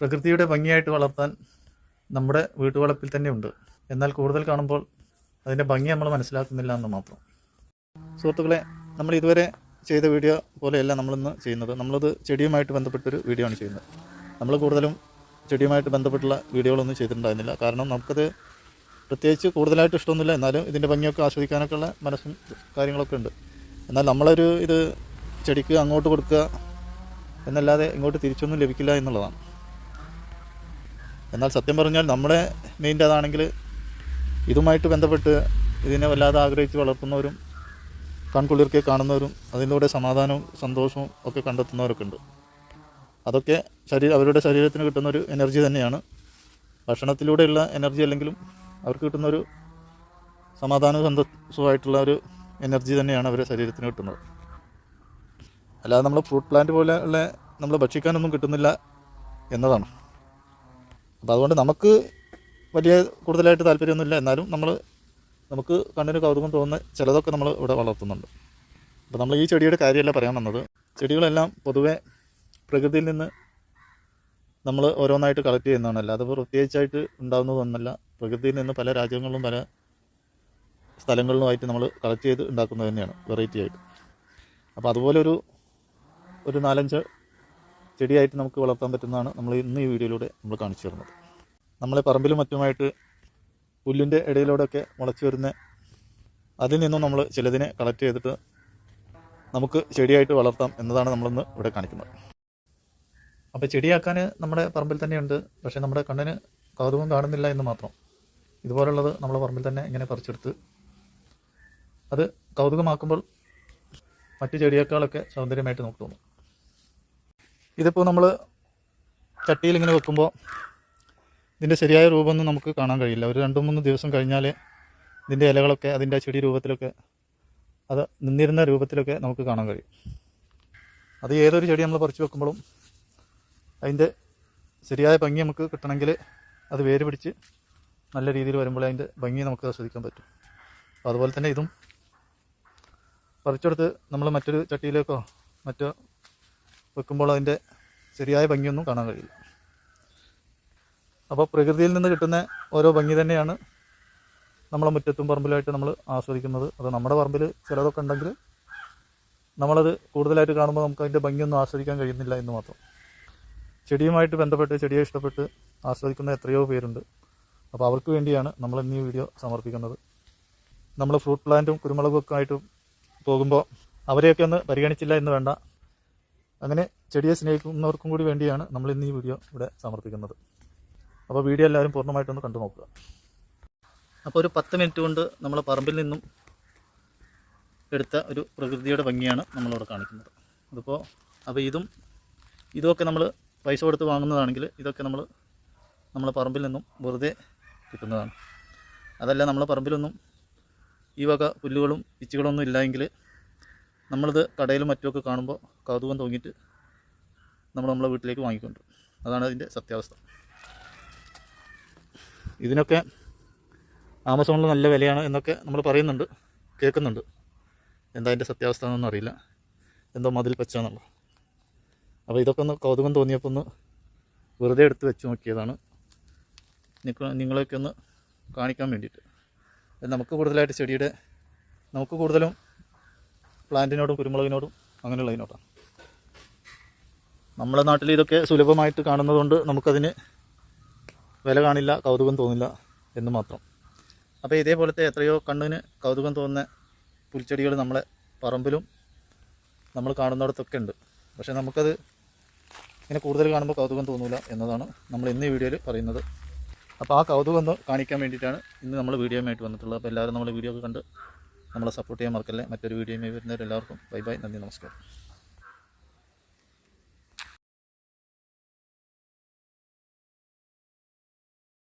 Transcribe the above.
പ്രകൃതിയുടെ ഭംഗിയായിട്ട് വളർത്താൻ നമ്മുടെ വീട്ടുവളപ്പിൽ തന്നെ ഉണ്ട്. എന്നാൽ കൂടുതൽ കാണുമ്പോൾ അതിന്റെ ഭംഗി നമ്മൾ മനസ്സിലാക്കുന്നില്ല എന്ന് മാത്രം. സുഹൃത്തുക്കളെ നമ്മൾ ഇതുവരെ ചെയ്ത വീഡിയോ പോലെയല്ല നമ്മളിന്ന് ചെയ്യുന്നത്. നമ്മളത് ചെടിയുമായിട്ട് ബന്ധപ്പെട്ടൊരു വീഡിയോ ആണ് ചെയ്യുന്നത്. നമ്മൾ കൂടുതലും ചെടിയുമായിട്ട് ബന്ധപ്പെട്ടുള്ള വീഡിയോകളൊന്നും ചെയ്തിട്ടുണ്ടായിരുന്നില്ല. കാരണം നമുക്കത് പ്രത്യേകിച്ച് കൂടുതലായിട്ട് ഇഷ്ടമൊന്നുമില്ല. എന്നാലും ഇതിന്റെ ഭംഗിയൊക്കെ ആസ്വദിക്കാനൊക്കെ ഉള്ള മനസ്സും കാര്യങ്ങളൊക്കെ ഉണ്ട്. എന്നാൽ നമ്മളൊരു ഇത് ചെടിക്ക് അങ്ങോട്ട് കൊടുക്കുക എന്നല്ലാതെ ഇങ്ങോട്ട് തിരിച്ചൊന്നും ലഭിക്കില്ല എന്നുള്ളതാണ്. എന്നാൽ സത്യം പറഞ്ഞാൽ നമ്മുടെ മെയിന്റെ അതാണെങ്കിൽ ഇതുമായിട്ട് ബന്ധപ്പെട്ട് ഇതിനെ വല്ലാതെ ആഗ്രഹിച്ച് വളർത്തുന്നവരും കൺകുളിർക്കെ കാണുന്നവരും അതിലൂടെ സമാധാനവും സന്തോഷവും ഒക്കെ കണ്ടെത്തുന്നവരൊക്കെ ഉണ്ട്. അതൊക്കെ ശരീരം അവരുടെ ശരീരത്തിന് കിട്ടുന്ന ഒരു എനർജി തന്നെയാണ്. ഭക്ഷണത്തിലൂടെയുള്ള എനർജി അല്ലെങ്കിലും അവർക്ക് കിട്ടുന്നൊരു സമാധാനവും സന്തോഷവുമായിട്ടുള്ള ഒരു എനർജി തന്നെയാണ് അവരുടെ ശരീരത്തിന് കിട്ടുന്നത്. അല്ലാതെ നമ്മൾ ഫ്രൂട്ട് പ്ലാന്റ് പോലെയുള്ള നമ്മൾ ഭക്ഷിക്കാനൊന്നും കിട്ടുന്നില്ല എന്നതാണ്. അപ്പോൾ അതുകൊണ്ട് നമുക്ക് വലിയ കൂടുതലായിട്ട് താല്പര്യമൊന്നുമില്ല. എന്നാലും നമ്മൾ നമുക്ക് കണ്ണിന് കൗതുകം തോന്നുന്ന ചിലതൊക്കെ നമ്മൾ ഇവിടെ വളർത്തുന്നുണ്ട്. അപ്പോൾ നമ്മൾ ഈ ചെടിയുടെ കാര്യമല്ല പറയാൻ വന്നത്. ചെടികളെല്ലാം പൊതുവേ പ്രകൃതിയിൽ നിന്ന് നമ്മൾ ഓരോന്നായിട്ട് കളക്ട് ചെയ്യുന്നതാണല്ല അത് പ്രത്യേകിച്ചായിട്ട് ഉണ്ടാകുന്നതൊന്നല്ല പ്രകൃതിയിൽ നിന്ന് പല രാജ്യങ്ങളിലും പല സ്ഥലങ്ങളിലുമായിട്ട് നമ്മൾ കളക്ട് ചെയ്ത് ഉണ്ടാക്കുന്നത് തന്നെയാണ് വെറൈറ്റി ആയിട്ട്. അപ്പോൾ അതുപോലെ ഒരു ഒരു നാലഞ്ച് ചെടിയായിട്ട് നമുക്ക് വളർത്താൻ പറ്റുന്നതാണ് നമ്മൾ ഇന്ന് ഈ വീഡിയോയിലൂടെ നമ്മൾ കാണിച്ചു തരുന്നത്. നമ്മളെ പറമ്പിലും മറ്റുമായിട്ട് പുല്ലിന്റെ ഇടയിലൂടെയൊക്കെ മുളച്ചു വരുന്ന അതിൽ നിന്നും നമ്മൾ ചിലതിനെ കളക്ട് ചെയ്തിട്ട് നമുക്ക് ചെടിയായിട്ട് വളർത്താം എന്നതാണ് നമ്മളിന്ന് ഇവിടെ കാണിക്കുന്നത്. അപ്പോൾ ചെടിയാക്കാൻ നമ്മുടെ പറമ്പിൽ തന്നെയുണ്ട്. പക്ഷേ നമ്മുടെ കണ്ണിന് കൗതുകം കാണുന്നില്ല എന്ന് മാത്രം. ഇതുപോലുള്ളത് നമ്മൾ പറമ്പിൽ തന്നെ ഇങ്ങനെ പറിച്ചെടുത്ത് അത് കൗതുകമാക്കുമ്പോൾ മറ്റു ചെടിയേക്കാളൊക്കെ സൗന്ദര്യമായിട്ട് നമുക്ക് തോന്നും. ഇതിപ്പോൾ നമ്മൾ ചട്ടിയിൽ ഇങ്ങനെ വെക്കുമ്പോൾ ഇതിന്റെ ശരിയായ രൂപമൊന്നും നമുക്ക് കാണാൻ കഴിയില്ല. ഒരു രണ്ട് മൂന്ന് ദിവസം കഴിഞ്ഞാൽ ഇതിന്റെ ഇലകളൊക്കെ അതിന്റെ ചെടി രൂപത്തിലൊക്കെ അത് നിന്നിരുന്ന രൂപത്തിലൊക്കെ നമുക്ക് കാണാൻ കഴിയും. അത് ഏതൊരു ചെടി നമ്മൾ പറിച്ചു വെക്കുമ്പോഴും അതിന്റെ ശരിയായ ഭംഗി നമുക്ക് കിട്ടണമെങ്കിൽ അത് വേര് പിടിച്ച് നല്ല രീതിയിൽ വരുമ്പോൾ അതിന്റെ ഭംഗി നമുക്ക് ആസ്വദിക്കാൻ പറ്റും. അതുപോലെ തന്നെ ഇതും പറിച്ചെടുത്ത് നമ്മൾ മറ്റൊരു ചട്ടിയിലേക്കോ മറ്റോ വെക്കുമ്പോൾ അതിന്റെ ശരിയായ ഭംഗിയൊന്നും കാണാൻ കഴിയില്ല. അപ്പോൾ പ്രകൃതിയിൽ നിന്ന് കിട്ടുന്ന ഓരോ ഭംഗി തന്നെയാണ് നമ്മളെ മുറ്റത്തും പറമ്പിലായിട്ട് നമ്മൾ ആസ്വദിക്കുന്നത്. അത് നമ്മുടെ പറമ്പിൽ ചിലതൊക്കെ ഉണ്ടെങ്കിൽ നമ്മളത് കൂടുതലായിട്ട് കാണുമ്പോൾ നമുക്ക് അതിന്റെ ഭംഗിയൊന്നും ആസ്വദിക്കാൻ കഴിയുന്നില്ല എന്ന് മാത്രം. ചെടിയുമായിട്ട് ബന്ധപ്പെട്ട് ചെടിയെ ഇഷ്ടപ്പെട്ട് ആസ്വദിക്കുന്ന എത്രയോ പേരുണ്ട്. അപ്പോൾ അവർക്ക് വേണ്ടിയാണ് നമ്മൾ ഇന്ന് ഈ വീഡിയോ സമർപ്പിക്കുന്നത്. നമ്മൾ ഫ്രൂട്ട് പ്ലാന്റും കുരുമുളകും ഒക്കെ ആയിട്ട് പോകുമ്പോൾ അവരെയൊക്കെ ഒന്ന് പരിഗണിച്ചില്ല എന്ന് വേണ്ട. അങ്ങനെ ചെടിയെ സ്നേഹിക്കുന്നവർക്കും കൂടി വേണ്ടിയാണ് നമ്മൾ ഇന്ന് ഈ വീഡിയോ ഇവിടെ സമർപ്പിക്കുന്നത്. അപ്പോൾ വീഡിയോ എല്ലാവരും പൂർണമായിട്ടൊന്ന് കണ്ടു നോക്കുക. അപ്പോൾ ഒരു പത്ത് മിനിറ്റ് കൊണ്ട് നമ്മൾ പറമ്പിൽ നിന്നും എടുത്ത ഒരു പ്രകൃതിയുടെ ഭംഗിയാണ് നമ്മളിവിടെ കാണിക്കുന്നത്. അതിപ്പോൾ അപ്പോൾ ഇതും ഇതുമൊക്കെ നമ്മൾ പൈസ കൊടുത്ത് വാങ്ങുന്നതാണെങ്കിൽ ഇതൊക്കെ നമ്മൾ നമ്മളെ പറമ്പിൽ നിന്നും വെറുതെ കിട്ടുന്നതാണ്. അതല്ല നമ്മളെ പറമ്പിലൊന്നും ഈ വക പുല്ലുകളും പിച്ചുകളൊന്നും ഇല്ലായെങ്കിൽ നമ്മളിത് കടയിലും മറ്റുമൊക്കെ കാണുമ്പോൾ കൗതുകം തോന്നിയിട്ട് നമ്മൾ നമ്മളെ വീട്ടിലേക്ക് വാങ്ങിക്കൊണ്ട് അതാണ് അതിന്റെ സത്യാവസ്ഥ. ഇതിനൊക്കെ ആമസോണിൽ നല്ല വിലയാണ് എന്നൊക്കെ നമ്മൾ പറയുന്നുണ്ട് കേൾക്കുന്നുണ്ട്. എന്താ അതിന്റെ സത്യാവസ്ഥ എന്നൊന്നും അറിയില്ല. എന്തോ മതിൽ പച്ചാന്നുള്ളത് അപ്പോൾ ഇതൊക്കെ ഒന്ന് കൗതുകം തോന്നിയപ്പോൾ ഒന്ന് വെറുതെ എടുത്ത് വെച്ച് നോക്കിയതാണ്. നിങ്ങളെയൊക്കെ ഒന്ന് കാണിക്കാൻ വേണ്ടിയിട്ട്. നമുക്ക് കൂടുതലായിട്ട് ചെടിയുടെ നമുക്ക് കൂടുതലും പ്ലാന്റിനോടും കുരുമുളകിനോടും അങ്ങനെയുള്ള ഇതിനോട്ടാണ് നമ്മുടെ നാട്ടിൽ ഇതൊക്കെ സുലഭമായിട്ട് കാണുന്നതുകൊണ്ട് നമുക്കതിന് വില കാണില്ല കൗതുകം തോന്നില്ല എന്ന് മാത്രം. അപ്പോൾ ഇതേപോലത്തെ എത്രയോ കണ്ണിന് കൗതുകം തോന്നുന്ന പുൽച്ചെടികൾ നമ്മളെ പറമ്പിലും നമ്മൾ കാണുന്നിടത്തൊക്കെ ഉണ്ട്. പക്ഷേ നമുക്കത് ഇങ്ങനെ കൂടുതൽ കാണുമ്പോൾ കൗതുകം തോന്നില്ല എന്നതാണ് നമ്മൾ ഇന്ന് വീഡിയോയിൽ പറയുന്നത്. അപ്പോൾ ആ കൗതുകം ഒന്ന് കാണിക്കാൻ വേണ്ടിയിട്ടാണ് ഇന്ന് നമ്മൾ വീഡിയോയുമായിട്ട് വന്നിട്ടുള്ളത്. അപ്പോൾ എല്ലാവരും നമ്മൾ വീഡിയോ ഒക്കെ കണ്ട് നമ്മളെ സപ്പോർട്ട് ചെയ്യാൻ മറക്കല്ലേ. മറ്റൊരു വീഡിയോയുമായി വരുന്നവരെല്ലാവർക്കും ബൈ ബൈ നന്ദി നമസ്കാരം.